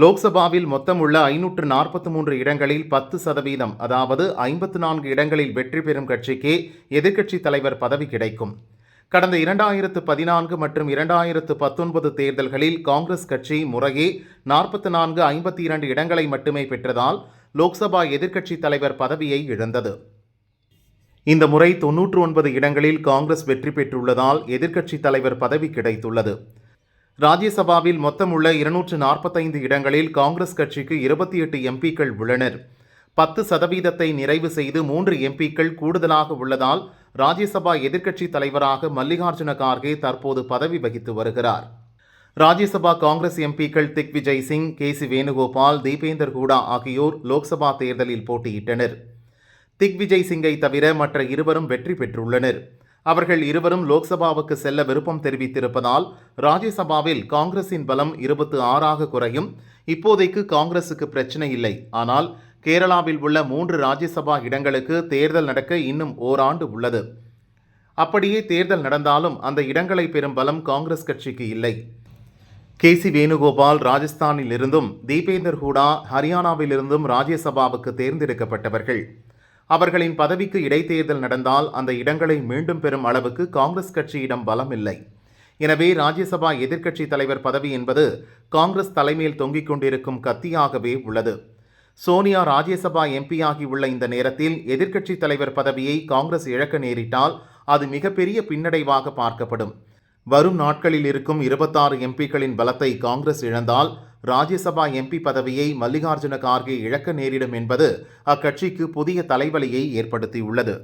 லோக்சபாவில் மொத்தம் உள்ள ஐநூற்று நாற்பத்தி மூன்று இடங்களில் பத்து சதவீதம் அதாவது ஐம்பத்து நான்கு இடங்களில் வெற்றி பெறும் கட்சிக்கே எதிர்க்கட்சித் தலைவர் பதவி கிடைக்கும். கடந்த இரண்டாயிரத்து பதினான்கு மற்றும் இரண்டாயிரத்து பத்தொன்பது தேர்தல்களில் காங்கிரஸ் கட்சி முறையே நாற்பத்தி நான்கு ஐம்பத்தி இரண்டு இடங்களை மட்டுமே பெற்றதால் லோக்சபா எதிர்க்கட்சித் தலைவர் பதவியை இழந்தது. இந்த முறை தொன்னூற்று ஒன்பது இடங்களில் காங்கிரஸ் வெற்றி பெற்றுள்ளதால் எதிர்க்கட்சித் தலைவர் பதவி கிடைத்துள்ளது. ராஜ்யசபாவில் மொத்தம் உள்ள இருநூற்று நாற்பத்தைந்து இடங்களில் காங்கிரஸ் கட்சிக்கு இருபத்தி எட்டு எம்பிக்கள் உள்ளனர். பத்து சதவீதத்தை நிறைவு செய்து மூன்று எம்பிக்கள் கூடுதலாக உள்ளதால் ராஜ்யசபா எதிர்க்கட்சித் தலைவராக மல்லிகார்ஜுன கார்கே தற்போது பதவி வகித்து வருகிறார். ராஜ்யசபா காங்கிரஸ் எம்பிக்கள் திக் விஜய் சிங் கே சி வேணுகோபால் தீபேந்தர் ஹூடா ஆகியோர் லோக்சபா தேர்தலில் போட்டியிட்டனர். திக் விஜய் சிங்கை தவிர மற்ற இருவரும் வெற்றி பெற்றுள்ளனர். அவர்கள் இருவரும் லோக்சபாவுக்கு செல்ல விருப்பம் தெரிவித்திருப்பதால் ராஜ்யசபாவில் காங்கிரசின் பலம் இருபத்து ஆறாக குறையும். இப்போதைக்கு காங்கிரசுக்கு பிரச்சனை இல்லை. ஆனால் கேரளாவில் உள்ள மூன்று ராஜ்யசபா இடங்களுக்கு தேர்தல் நடக்க இன்னும் ஓராண்டு உள்ளது. அப்படியே தேர்தல் நடந்தாலும் அந்த இடங்களை பெறும் பலம் காங்கிரஸ் கட்சிக்கு இல்லை. கே. சி. வேணுகோபால் ராஜஸ்தானில் இருந்தும் தீபேந்தர் ஹூடா ஹரியானாவிலிருந்தும் ராஜ்யசபாவுக்கு தேர்ந்தெடுக்கப்பட்டவர்கள். அவர்களின் பதவிக்கு இடைத்தேர்தல் நடந்தால் அந்த இடங்களை மீண்டும் பெறும் அளவுக்கு காங்கிரஸ் கட்சியிடம் பலம் இல்லை எனவே ராஜ்யசபா எதிர்க்கட்சி தலைவர் பதவி என்பது காங்கிரஸ் தலைமையில் தொங்கிக் கொண்டிருக்கும் கத்தியாகவே உள்ளது. சோனியா ராஜ்யசபா எம்பியாகியுள்ள இந்த நேரத்தில் எதிர்க்கட்சி தலைவர் பதவியை காங்கிரஸ் இழக்க நேரிட்டால் அது மிகப்பெரிய பின்னடைவாக பார்க்கப்படும். வரும் நாட்களில் இருக்கும் இருபத்தாறு எம்பிக்களின் பலத்தை காங்கிரஸ் இழந்தால் ராஜ்யசபா எம்பி பதவியை மல்லிகார்ஜுன கார்கே இழக்க நேரிடும் என்பது அக்கட்சிக்கு புதிய தலைவலியை ஏற்படுத்தியுள்ளது.